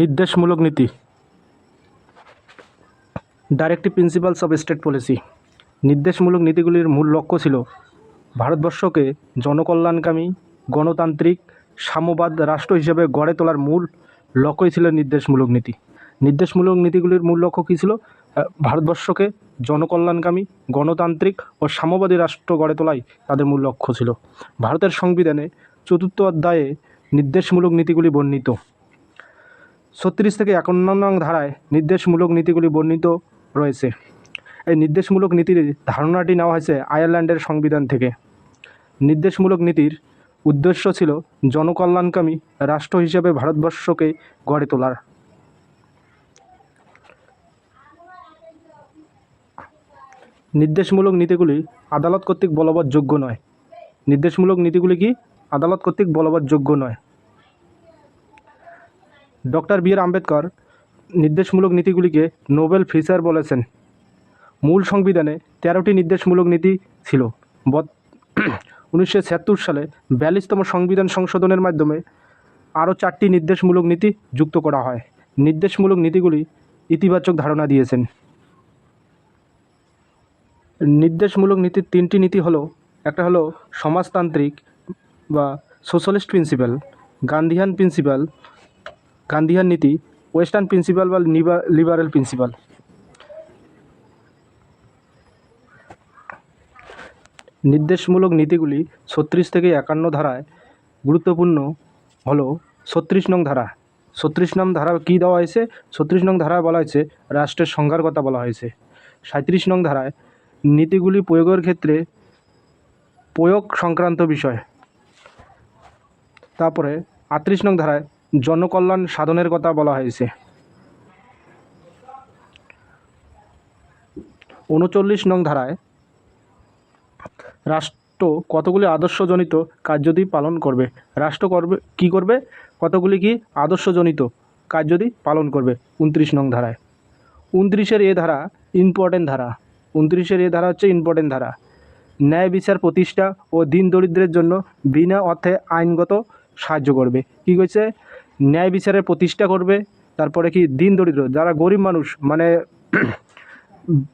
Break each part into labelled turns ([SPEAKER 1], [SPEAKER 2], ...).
[SPEAKER 1] নির্দেশমূলক নীতি। Directive principles of state policy নির্দেশমূলক নীতিগুলির মূল লক্ষ্য ছিল ভারতবর্ষকে জনকল্যাণকামী, গণতান্ত্রিক, সাম্যবাদ রাষ্ট্র হিসেবে গড়ে তোলার মূল লক্ষ্যই ছিল নির্দেশমূলক নীতি। নির্দেশমূলক নীতিগুলির মূল লক্ষ্য কী ছিল? ভারতবর্ষকে জনকল্যাণকামী, গণতান্ত্রিক ও সাম্যবাদী রাষ্ট্র গড়ে তোলাই তাদের মূল লক্ষ্য ছিল। ভারতের সংবিধানে চতুর্থ অধ্যায়ে নির্দেশমূলক নীতিগুলি বর্ণিত। ছত্রিশ থেকে একান্ন নং ধারায় নির্দেশমূলক নীতিগুলি বর্ণিত রয়েছে। এই নির্দেশমূলক নীতির ধারণাটি নেওয়া হয়েছে আয়ারল্যান্ডের সংবিধান থেকে। নির্দেশমূলক নীতির উদ্দেশ্য ছিল জনকল্যাণকামী রাষ্ট্র হিসেবে ভারতবর্ষকে গড়ে তোলার। নির্দেশমূলক নীতিগুলি আদালত কর্তৃক বলবৎযোগ্য নয়। নির্দেশমূলক নীতিগুলি কি? আদালত কর্তৃক বলবৎযোগ্য নয়। ডক্টর বি আর আম্বেদকর নির্দেশমূলক নীতিগুলিকে নোবেল ফিচার বলেছেন। মূল সংবিধানে তেরোটি নির্দেশমূলক নীতি ছিল। উনিশশো ছিয়াত্তর সালে বিয়াল্লিশতম সংবিধান সংশোধনের মাধ্যমে আরও চারটি নির্দেশমূলক নীতি যুক্ত করা হয়। নির্দেশমূলক নীতিগুলি ইতিবাচক ধারণা দিয়েছেন। নির্দেশমূলক নীতির তিনটি নীতি হলো, একটা হলো সমাজতান্ত্রিক বা socialist principle, Gandhian principle Gandhian নীতি ওয়েস্টার্ন প্রিন্সিপাল বা লিবারেল প্রিন্সিপাল। নির্দেশমূলক নীতিগুলি ছত্রিশ থেকে একান্ন ধারায় গুরুত্বপূর্ণ হলো ছত্রিশ নং ধারা। ছত্রিশ নং ধারা কী দেওয়া হয়েছে? ছত্রিশ নং ধারায় বলা হয়েছে রাষ্ট্রের সংজ্ঞার কথা বলা হয়েছে। সাঁত্রিশ নং ধারায় নীতিগুলি প্রয়োগের ক্ষেত্রে প্রয়োগ সংক্রান্ত বিষয়। তারপরে আটত্রিশ নং ধারায় জনকল্যাণ সাধনের কথা বলা হয়েছে। উনচল্লিশ নং ধারায় রাষ্ট্র কতগুলি আদর্শজনিত কার্যদি পালন করবে? রাষ্ট্র করবে, কী করবে? কতগুলি কি আদর্শজনিত কার্যদি পালন করবে? উনত্রিশ নং ধারায়। উনত্রিশের এ ধারা ইম্পর্টেন্ট ধারা। উনত্রিশের এ ধারা হচ্ছে ইম্পর্টেন্ট ধারা। ন্যায় বিচার প্রতিষ্ঠা ও দিন দরিদ্রের জন্য বিনা অর্থে আইনগত সাহায্য করবে। কী কইছে? ন্যায় বিচারের প্রতিষ্ঠা করবে। তারপরে কি? দিন দরিদ্র। যারা গরিব মানুষ মানে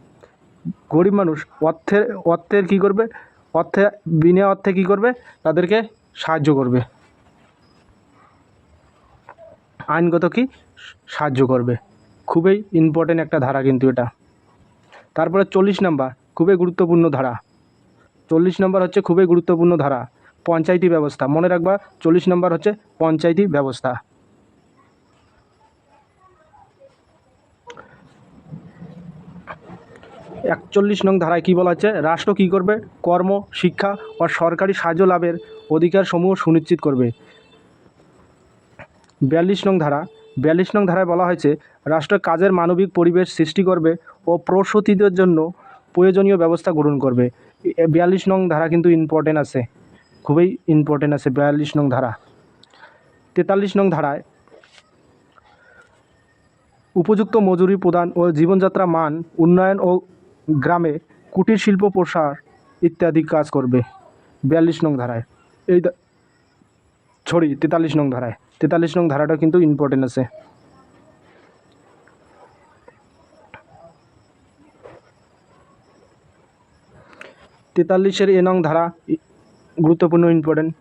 [SPEAKER 1] গরিব মানুষ, অর্থের অর্থের কী করবে? অর্থে, বিনা অর্থে কী করবে? তাদেরকে সাহায্য করবে। আইনগত কি? সাহায্য করবে। খুবই ইম্পর্টেন্ট একটা ধারা কিন্তু এটা। তারপরে চল্লিশ নাম্বার, খুবই গুরুত্বপূর্ণ ধারা। চল্লিশ নাম্বার হচ্ছে খুবই গুরুত্বপূর্ণ ধারা। পঞ্চায়েতি ব্যবস্থা। মনে রাখবা, চল্লিশ নম্বর হচ্ছে পঞ্চায়েতি ব্যবস্থা। একচল্লিশ নং ধারায় কী বলা হচ্ছে রাষ্ট্র কী করবে? কর্ম, শিক্ষা ও সরকারি সাহায্য লাভের অধিকার সমূহ সুনিশ্চিত করবে। বিয়াল্লিশ নং ধারা। বিয়াল্লিশ নং ধারায় বলা হয়েছে, রাষ্ট্র কাজের মানবিক পরিবেশ সৃষ্টি করবে ও প্রসূতিদের জন্য প্রয়োজনীয় ব্যবস্থা গ্রহণ করবে। বিয়াল্লিশ নং ধারা কিন্তু ইম্পর্টেন্ট আছে। খুবই ইম্পর্টেন্ট আছে, বিয়াল্লিশ নং ধারা। তেতাল্লিশ নং ধারায় উপযুক্ত মজুরি প্রদান ও জীবনযাত্রা মান, উন্নয়ন ও গ্রামে কুটির শিল্প, প্রসার ইত্যাদি কাজ করবে। বিয়াল্লিশ নং ধারায়। এই ছড়ি তেতাল্লিশ নং ধারায়। তেতাল্লিশ নং ধারাটা কিন্তু ইম্পর্টেন্ট আছে। তেতাল্লিশের এ নং ধারা গুরুত্বপূর্ণ ইম্পর্টেন্ট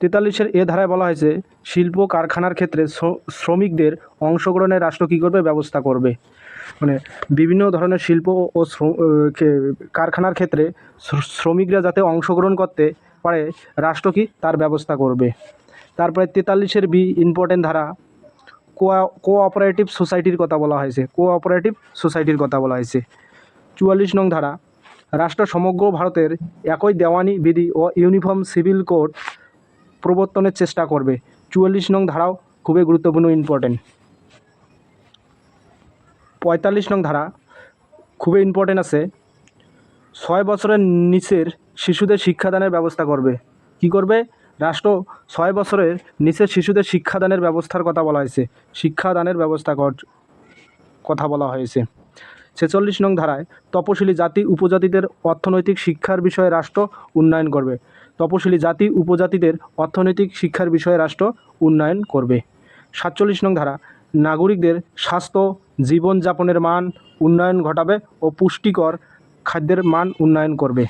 [SPEAKER 1] তেতাল্লিশের এ ধারায় বলা হয়েছে, শিল্প কারখানার ক্ষেত্রে শ্র- শ্রমিকদের অংশগ্রহণের রাষ্ট্র কী করবে? ব্যবস্থা করবে। মানে বিভিন্ন ধরনের শিল্প ও কারখানার ক্ষেত্রে শ্রমিকরা যাতে অংশগ্রহণ করতে পারে, রাষ্ট্র কি তার ব্যবস্থা করবে। তারপরে তেতাল্লিশের বি ইম্পর্টেন্ট ধারা কোঅপারেটিভ সোসাইটির কথা বলা হয়েছে। কোঅপারেটিভ সোসাইটির কথা বলা হয়েছে। চুয়াল্লিশ নং ধারা রাষ্ট্র সমগ্র ভারতের একই দেওয়ানি বিধি ও ইউনিফর্ম সিভিল কোড প্রবর্তনের চেষ্টা করবে। চুয়াল্লিশ নং ধারাও খুবই গুরুত্বপূর্ণ ইম্পর্টেন্ট পঁয়তাল্লিশ নং ধারা খুবই ইম্পর্টেন্ট আছে। ছয় বছরের নিচের শিশুদের শিক্ষাদানের ব্যবস্থা করবে। কি করবে? রাষ্ট্র ছয় বছরের নিচের শিশুদের শিক্ষাদানের ব্যবস্থার কথা বলা হয়েছে। শিক্ষাদানের ব্যবস্থা কর- কথা বলা হয়েছে। ছেচল্লিশ নং ধারায় তপশিলি জাতি উপজাতিদের অর্থনৈতিক শিক্ষার বিষয়ে রাষ্ট্র উন্নয়ন করবে। তপশিলি জাতি উপজাতিদের অর্থনৈতিক শিক্ষার বিষয়ে রাষ্ট্র উন্নয়ন করবে। সাতচল্লিশ নং ধারা, নাগরিকদের স্বাস্থ্য, জীবনযাপনের মান উন্নয়ন ঘটাবে ও পুষ্টিকর খাদ্যের মান উন্নয়ন করবে।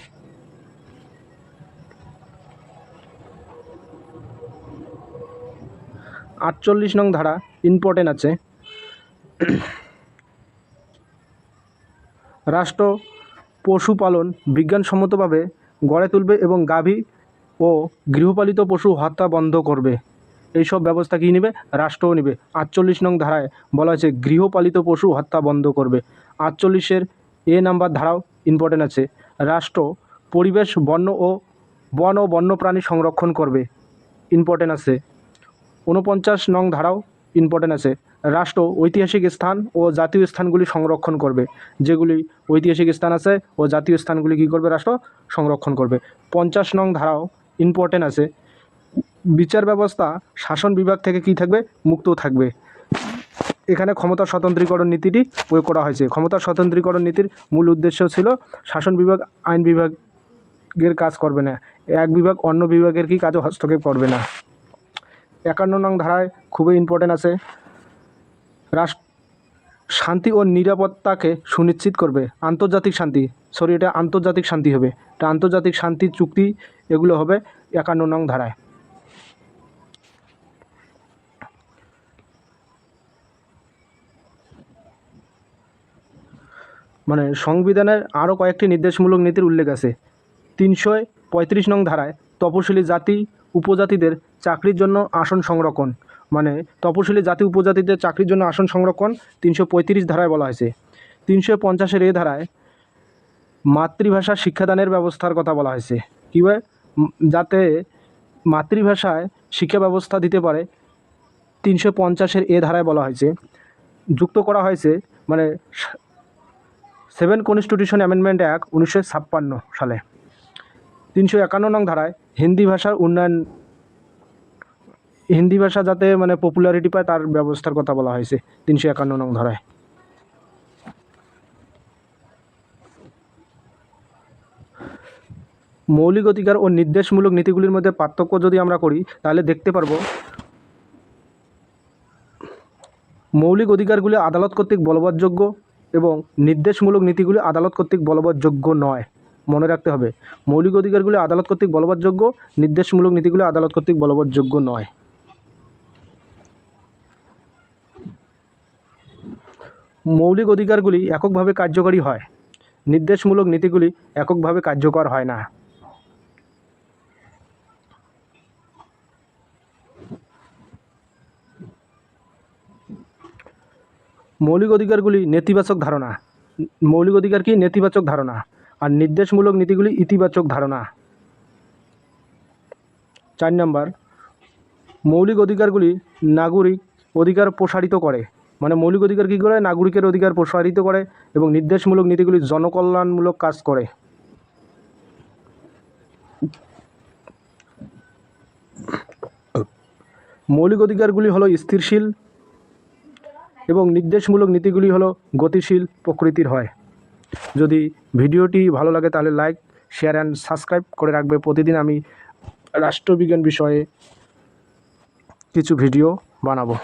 [SPEAKER 1] আটচল্লিশ নং ধারা, ইম্পর্টেন্ট আছে। রাষ্ট্র, পশুপালন, বিজ্ঞানসম্মতভাবে গড়ে তুলবে এবং গাভী ও গৃহপালিত পশু হত্যা বন্ধ করবে। এইসব ব্যবস্থা কী নেবে? রাষ্ট্রও নেবে। আটচল্লিশ নং ধারায় বলা হয়েছে, গৃহপালিত পশু হত্যা বন্ধ করবে। আটচল্লিশের এ নাম্বার ধারাও ইম্পর্টেন্ট আছে। রাষ্ট্র, পরিবেশ, বন্য ও বন ও বন্যপ্রাণী সংরক্ষণ করবে। ইম্পর্টেন্ট আছে। ঊনপঞ্চাশ নং ধারাও ইম্পর্টেন্ট আছে। রাষ্ট্র, ঐতিহাসিক স্থান ও জাতীয় স্থানগুলি সংরক্ষণ করবে। যেগুলি ঐতিহাসিক স্থান আছে ও জাতীয় স্থানগুলি কী করবে রাষ্ট্র? সংরক্ষণ করবে। পঞ্চাশ নং ধারাও ইম্পর্টেন্ট আছে। বিচার ব্যবস্থা, শাসন বিভাগ থেকে কী থাকবে? মুক্ত থাকবে। এখানে ক্ষমতা স্বতন্ত্রীকরণ নীতিটি প্রয়োগ করা হয়েছে। ক্ষমতা স্বতন্ত্রীকরণ নীতির মূল উদ্দেশ্য ছিল শাসন বিভাগ, আইন বিভাগের কাজ করবে না। এক বিভাগ অন্য বিভাগের কি কাজও হস্তক্ষেপ করবে না। একান্ন নং ধারায় খুবই ইম্পর্টেন্ট আছে। রাষ্ট্র শান্তি ও নিরাপত্তাকে সুনিশ্চিত করবে। আন্তর্জাতিক শান্তি। সরি, এটা আন্তর্জাতিক শান্তি হবে। এটা আন্তর্জাতিক শান্তি চুক্তি, এগুলো হবে একান্ন নং ধারায়। মানে সংবিধানের আরও কয়েকটি নির্দেশমূলক নীতির উল্লেখ আছে। তিনশো পঁয়ত্রিশ নং ধারায় তপশিলি জাতি, উপজাতিদের চাকরির জন্য আসন সংরক্ষণ। মানে তপশিলি জাতি উপজাতিদের চাকরির জন্য আসন সংরক্ষণ তিনশো পঁয়ত্রিশ ধারায় বলা হয়েছে। তিনশো পঞ্চাশের এ ধারায় মাতৃভাষা শিক্ষাদানের ব্যবস্থার কথা বলা হয়েছে। কীভাবে যাতে মাতৃভাষায় শিক্ষা ব্যবস্থা দিতে পারে, তিনশো পঞ্চাশের এ ধারায় বলা হয়েছে। যুক্ত করা হয়েছে মানে সেভেন কনস্টিটিউশন অ্যামেন্ডমেন্ট অ্যাক্ট উনিশশো ছাপ্পান্ন সালে। তিনশো একান্ন নং ধারায় হিন্দি ভাষার উন্নয়ন হিন্দি ভাষা যাতে মানে পপুলারিটি পায়, তার ব্যবস্থার কথা বলা হয়েছে। তিনশো একান্ন নং ধারায়। মৌলিক অধিকার ও নির্দেশমূলক নীতিগুলির মধ্যে পার্থক্য যদি আমরা করি, তাহলে দেখতে পারব মৌলিক অধিকারগুলি আদালত কর্তৃক বলবৎযোগ্য এবং নির্দেশমূলক নীতিগুলি আদালত কর্তৃক বলবৎযোগ্য নয়। মনে রাখতে হবে, মৌলিক অধিকারগুলি আদালত কর্তৃক বলবৎযোগ্য, নির্দেশমূলক নীতিগুলি আদালত কর্তৃক বলবৎযোগ্য নয়। মৌলিক অধিকারগুলি এককভাবে কার্যকরী হয়। নির্দেশমূলক নীতিগুলি এককভাবে কার্যকর হয় না। মৌলিক অধিকারগুলি নেতিবাচক ধারণা। মৌলিক অধিকার কি? নেতিবাচক ধারণা। আর নির্দেশমূলক নীতিগুলি ইতিবাচক ধারণা। চার নম্বর, মৌলিক অধিকারগুলি নাগরিক অধিকার প্রসারিত করে। মানে মৌলিক অধিকার কী করে? নাগরিকের অধিকার প্রসারিত করে এবং নির্দেশমূলক নীতিগুলি জনকল্যাণমূলক কাজ করে। মৌলিক অধিকারগুলি হলো স্থিরশীল এবং নির্দেশমূলক নীতিগুলি হলো গতিশীল প্রকৃতির হয়। যদি ভিডিওটি ভালো লাগে তাহলে লাইক শেয়ার অ্যান্ড সাবস্ক্রাইব করে রাখবে। প্রতিদিন আমি রাষ্ট্রবিজ্ঞান বিষয়ে কিছু ভিডিও বানাবো।